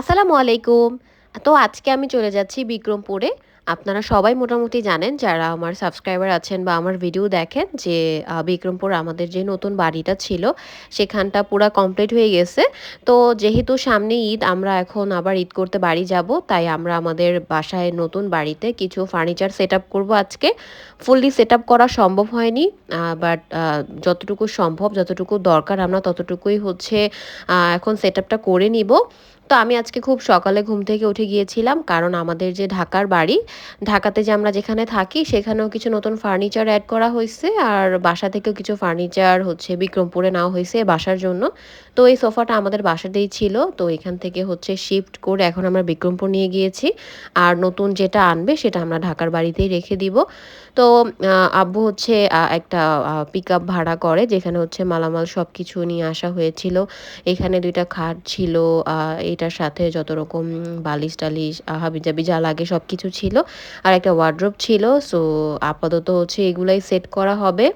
আসসালামু আলাইকুম। তো আজকে আমি চলে যাচ্ছি বিক্রমপুরে। আপনারা সবাই মোটামুটি জানেন, যারা আমার সাবস্ক্রাইবার আছেন বা আমার ভিডিও দেখেন, যে বিক্রমপুর আমাদের যে নতুন বাড়িটা ছিল, সেখানটা পুরা কমপ্লিট হয়ে গেছে। তো যেহেতু সামনে ঈদ, আমরা এখন আবার ঈদ করতে বাড়ি যাব, তাই আমরা আমাদের বাসায় নতুন বাড়িতে কিছু ফার্নিচার সেট আপ করব আজকে। ফুললি সেট আপ করা সম্ভব হয়নি বাট যতটুকু সম্ভব, যতটুকু দরকার আমরা ততটুকুই হচ্ছে এখন সেট আপটা করে নিব। তো আমি আজকে খুব সকালে ঘুম থেকে উঠে গিয়েছিলাম কারণ আমাদের যে ঢাকার বাড়ি ঢাকাতে যে আমরা যেখানে থাকি সেখানেও কিছু নতুন ফার্নিচার অ্যাড করা হয়েছে আর বাসা থেকেও কিছু ফার্নিচার হচ্ছে বিক্রমপুরে নেওয়া হয়েছে বাসার জন্য। তো এই সোফাটা আমাদের বাসাতেই ছিল তো এখান থেকে হচ্ছে শিফট করে এখন আমরা বিক্রমপুর নিয়ে গিয়েছি আর নতুন যেটা আনবে সেটা আমরা ঢাকার বাড়িতেই রেখে দিব। তো আব্বু হচ্ছে একটা পিক আপ ভাড়া করে যেখানে হচ্ছে মালামাল সব কিছু নিয়ে আসা হয়েছিল। এখানে দুইটা খাট ছিল আহ, এটার সাথে যত রকম বালিশ টালিশ হাবিজাবি যা লাগে সব কিছু ছিল। আর একটা ওয়ার্ড্রোব ছিল সো আপাতত হচ্ছে এগুলাই সেট করা হবে।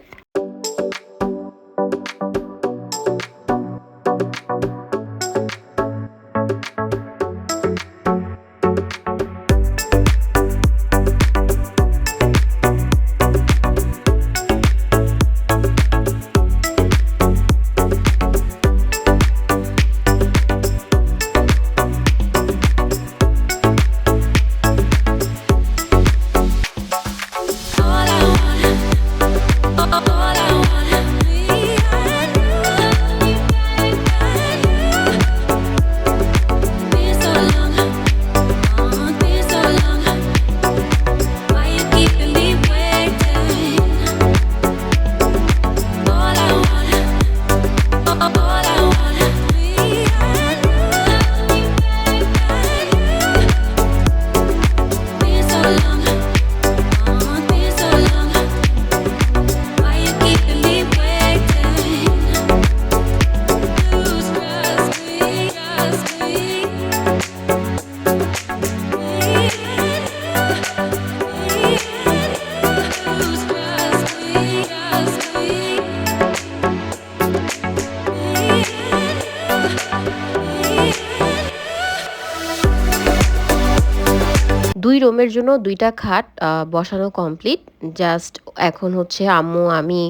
দুই রুমের জন্য দুইটা খাট বসানো কমপ্লিট জাস্ট এখন হচ্ছে আম্মু, আমি,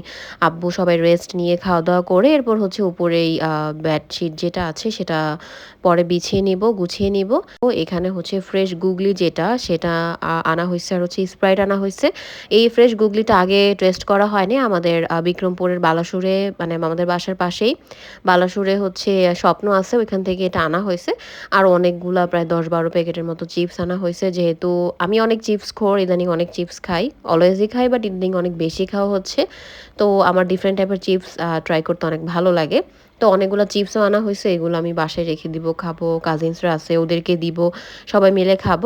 আব্বু সবাই রেস্ট নিয়ে খাওয়া দাওয়া করে, এরপর হচ্ছে উপরেই বেডশিট যেটা আছে সেটা পরে বিছিয়ে নিব, গুছিয়ে নিব। ও এখানে হচ্ছে ফ্রেশ গুগলি যেটা, সেটা আনা হয়েছে আর হচ্ছে স্প্রাইট আনা হয়েছে এই ফ্রেশ গুগলিটা আগে টেস্ট করা হয়নি আমাদের বিক্রমপুরের বালাসুরে মানে আমাদের বাসার পাশেই। বালাসুরে হচ্ছে স্বপ্ন আছে, ওইখান থেকে এটা আনা হয়েছে আর অনেকগুলা প্রায় দশ বারো প্যাকেটের মতো চিপস আনা হয়েছে যেহেতু আমি অনেক চিপস খোর, ইদানিং অনেক চিপস খাই। অলওয়েজই খাই, বাট ইদানিং অনেক বেশি খাওয়া হচ্ছে। তো আমার ডিফারেন্ট টাইপের চিপস ট্রাই করতে অনেক ভালো লাগে। তো অনেকগুলো চিপসও আনা হয়েছে, এগুলো আমি বাসায় রেখে দিব, খাব কাজিনসরা আছে, ওদেরকে দিব, সবাই মিলে খাব।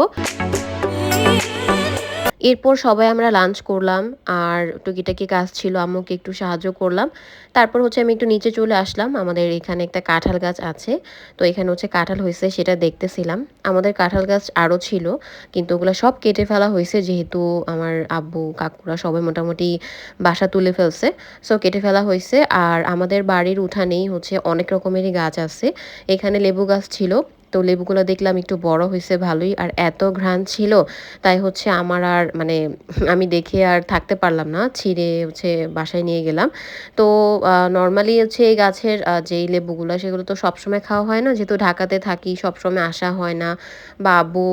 এরপর সবাই আমরা লাঞ্চ করলাম, আর টুকিটাকি কাজ ছিল, আম্মুকে একটু সাহায্য করলাম। তারপর হচ্ছে আমি একটু নিচে চলে আসলাম, আমাদের এখানে একটা কাঁঠাল গাছ আছে। তো এখানে হচ্ছে কাঁঠাল হয়েছে, সেটা দেখতেছিলাম। আমাদের কাঁঠাল গাছ আরও ছিল, কিন্তু ওগুলো সব কেটে ফেলা হয়েছে, যেহেতু আমার আব্বু, কাকুরা সবাই মোটামুটি বাসা তুলে ফেলছে। সো কেটে ফেলা হয়েছে, আর আমাদের বাড়ির উঠানেই হচ্ছে অনেক রকমেরই গাছ আছে। এখানে লেবু গাছ ছিল তো লেবুগুলো দেখলাম একটু বড় হয়েছে ভালোই, আর এত ঘ্রাণ ছিল, তাই হচ্ছে আমার আর মানে আমি দেখে আর থাকতে পারলাম না, ছিঁড়ে হচ্ছে বাসায় নিয়ে গেলাম। তো নর্মালি হচ্ছে এই গাছের যেই লেবুগুলো, সেগুলো তো সবসময় খাওয়া হয় না, যেহেতু ঢাকাতে থাকি, সবসময় আসা হয় না, বা আব্বু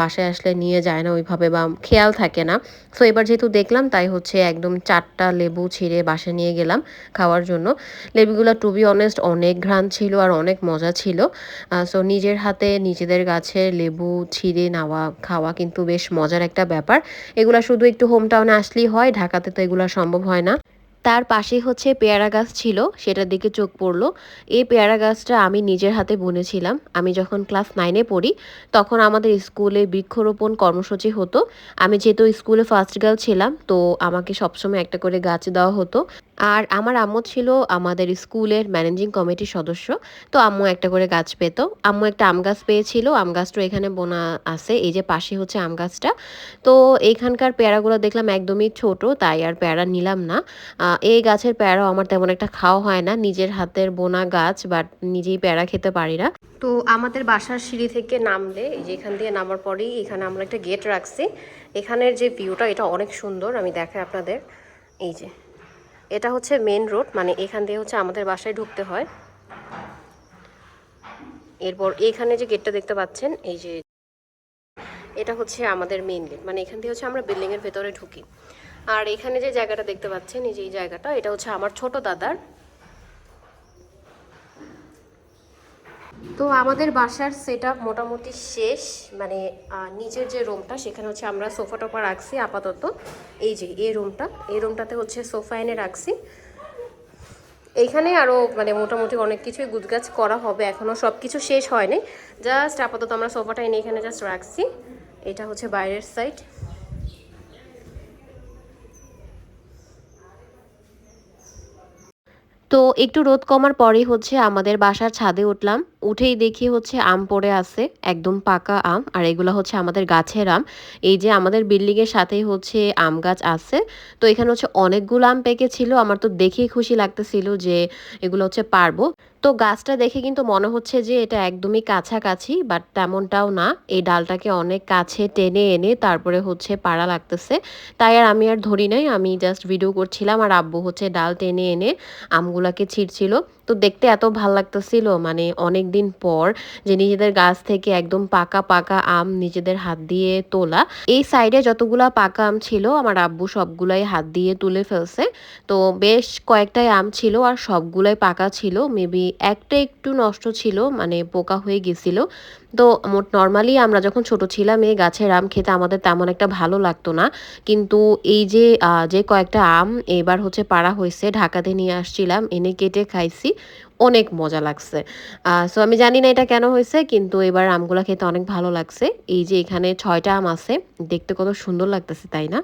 বাসায় আসলে নিয়ে যায় না ওইভাবে, বা খেয়াল থাকে না। সো এবার যেহেতু দেখলাম, তাই হচ্ছে একদম চারটা লেবু ছিঁড়ে বাসায় নিয়ে গেলাম খাওয়ার জন্য। লেবুগুলো টু বি অনেস্ট অনেক ঘ্রাণ ছিল আর অনেক মজা ছিল। সো নিজের হাতে নিজেদের গাছের লেবু, ছিঁড়ে নেওয়া, খাওয়া কিন্তু বেশ মজার একটা ব্যাপার। এগুলো শুধু একটু হোম টাউনে আসলেই হয়, ঢাকাতে তো এগুলো সম্ভব হয় না। তার পাশে হচ্ছে পেয়ারা গাছ ছিল, সেটার দিকে চোখ পড়ল। এই পেয়ারা গাছটা আমি নিজের হাতে বুনেছিলাম। আমি যখন ক্লাস নাইনে পড়ি, তখন আমাদের স্কুলে বৃক্ষরোপণ কর্মসূচি হতো। আমি যেহেতু স্কুলে ফার্স্ট গার্ল ছিলাম, তো আমাকে সবসময় একটা করে গাছ দেওয়া হতো। আর আমার আম্মু ছিল আমাদের স্কুলের ম্যানেজিং কমিটির সদস্য, তো আম্মু একটা করে গাছ পেত। আম্মু একটা আম গাছ পেয়েছিল, আম গাছটা এখানে বোনা আছে, এই যে পাশে হচ্ছে আম গাছটা। তো এইখানকার পেয়ারাগুলো দেখলাম একদমই ছোট, তাই আর পেয়ারা নিলাম না। এই গাছের পেয়ারাও আমার তেমন একটা খাওয়া হয় না, নিজের হাতের বোনা গাছ, বাট নিজেই পেয়ারা খেতে পারি না। তো আমাদের বাসার সিঁড়ি থেকে নামলে, এই যে এখান দিয়ে নামার পরেই এখানে আমরা একটা গেট রাখছি। এখানের যে ভিউটা এটা অনেক সুন্দর, আমি দেখাই আপনাদের। এই যে। এটা হচ্ছে মেন রোড মানে এখান দিয়ে হচ্ছে আমাদের বাসায় ঢুকতে হয়। এরপর এইখানে যে গেটটা দেখতে পাচ্ছেন, এই যে এটা হচ্ছে আমাদের মেন গেট মানে এখান দিয়ে হচ্ছে আমরা বিল্ডিংয়ের ভেতরে ঢুকি। আর এখানে যে জায়গাটা দেখতে পাচ্ছেন, এই যে এই জায়গাটা, এটা হচ্ছে আমার ছোট দাদার তো আমাদের বাসার সেট মোটামুটি শেষ মানে নিচের যে রুমটা সেখানে হচ্ছে আমরা সোফা টোফা রাখছি আপাতত। এই যে, এই রুমটা এই রুমটাতে হচ্ছে সোফা এনে রাখছি। এইখানে আরও মানে মোটামুটি অনেক কিছুই গুজগাছ করা হবে এখনও সব কিছু শেষ হয়নি। জাস্ট আপাতত আমরা সোফাটা এনে এখানে জাস্ট রাখছি। এটা হচ্ছে বাইরের সাইড তো একটু রোদ কমার পরেই হচ্ছে আমাদের বাসার ছাদে উঠলাম। উঠেই দেখি হচ্ছে আম পড়ে আছে, একদম পাকা আম, আর এগুলো হচ্ছে আমাদের গাছের আম। এই যে আমাদের বিল্ডিং এর সাথেই হচ্ছে আম গাছ আছে। তো এখানে হচ্ছে অনেকগুলো আম পেকেছিল, আমার তো দেখেই খুশি লাগতেছিল যে এগুলো হচ্ছে পারব। তো গাছটা দেখে কিন্তু মনে হচ্ছে যে এটা একদমই কাছাকাছি, বাট তেমনটাও না। এই ডালটাকে অনেক কাছে টেনে এনে তারপরে হচ্ছে পাড়া লাগতেছে। তাই আর আমি আর ধরি নাই, আমি জাস্ট ভিডিও করছিলাম আর আব্বু হচ্ছে ডাল টেনে এনে আমগুলাকে ছিঁড়ছিল। তো দেখতে এত ভালো লাগতেছিল মানে অনেক দিন পর যে নিজেদের গাছ থেকে একদম পাকা পাকা আম নিজেদের হাত দিয়ে তোলা। এই সাইডে যতগুলা পাকা আম ছিল, আমার আব্বু সবগুলাই হাত দিয়ে তুলে ফেলছে। তো বেশ কয়েকটাই আম ছিল আর সবগুলাই পাকা ছিল। মেবি একটা একটু নষ্ট ছিল মানে পোকা হয়ে গেছিল। তো মোট নর্মালি আমরা যখন ছোট ছিলাম, এই গাছের আম খেতে আমাদের তেমন একটা ভালো লাগতো না। কিন্তু এই যে যে কয়েকটা আম এবার হচ্ছে পাড়া হয়েছে, ঢাকাতে নিয়ে আসছিলাম, এনে কেটে খাইছি, অনেক মজা লাগছে। সো আমি জানি না এটা কেন হয়েছে, কিন্তু এবার আমগুলো খেতে অনেক ভালো লাগছে। এই যে এখানে ছয়টা আম আছে, দেখতে কত সুন্দর লাগতেছে, তাই না?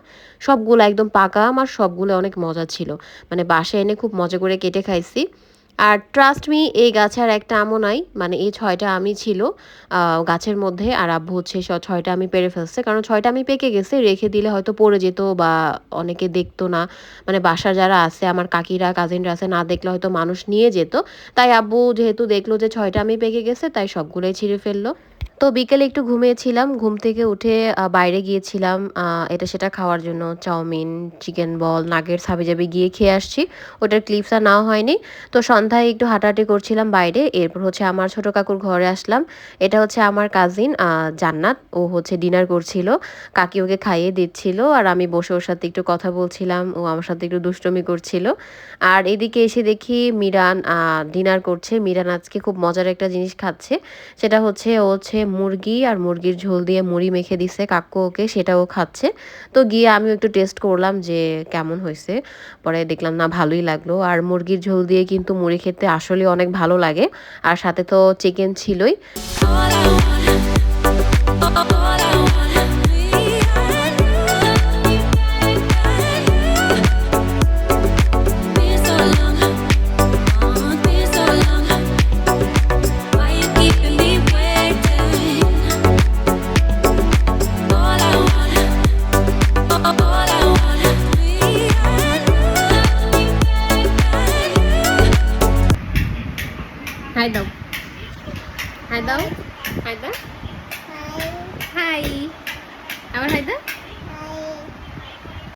সবগুলো একদম পাকা আম আর সবগুলো অনেক মজা ছিল। মানে বাসায় এনে খুব মজা করে কেটে খাইছি। আর ট্রাস্ট মি এই গাছে আর একটা আমও নাই মানে এই ছয়টা আমি ছিল গাছের মধ্যে, আর আব্বু হচ্ছে সব ছয়টা আমি পেরে ফেলছে, কারণ ছয়টা আমি পেকে গেছে, রেখে দিলে হয়তো পড়ে যেত বা অনেকে দেখতো না। মানে বাসা যারা আছে, আমার কাকিরা কাজিনরা আছে, না দেখলে হয়তো মানুষ নিয়ে যেত। তাই আব্বু যেহেতু দেখল যে ছয়টা আমি পেকে গেছে, তাই সবগুলোই ছিঁড়ে ফেলল। তো বিকেলে একটু ঘুমিয়েছিলাম। ঘুম থেকে উঠে বাইরে গিয়েছিলাম। এটা সেটা খাওয়ার জন্য চাউমিন, চিকেন বল নাগের নাগেটস, হাবিজাবি গিয়ে খেয়ে আসছি। ওটার ক্লিপস আর নেওয়া হয়নি। তো সন্ধ্যায় একটু হাঁটাহাঁটি করছিলাম বাইরে। এরপর হচ্ছে আমার ছোট কাকুর ঘরে আসলাম। এটা হচ্ছে আমার কাজিন জান্নাত। ও হচ্ছে ডিনার করছিল। কাকি ওকে খাইয়ে দিচ্ছিল আর আমি বসে ওর সাথে একটু কথা বলছিলাম। ও আমার সাথে একটু দুষ্টমি করছিল। আর এদিকে এসে দেখি মিরান ডিনার করছে। মিরান আজকে খুব মজার একটা জিনিস খাচ্ছে। সেটা হচ্ছে, ও হচ্ছে মুরগি আর মুরগির ঝোল দিয়ে মুড়ি মেখে দিছে কাকু ওকে, সেটাও খাচ্ছে। তো গিয়ে আমি একটু টেস্ট করলাম যে কেমন হয়েছে। পরে দেখলাম, না, ভালোই লাগল। আর মুরগির ঝোল দিয়ে কিন্তু মুড়ি খেতে আসলে অনেক ভালো লাগে। আর সাথে তো চিকেন ছিলই।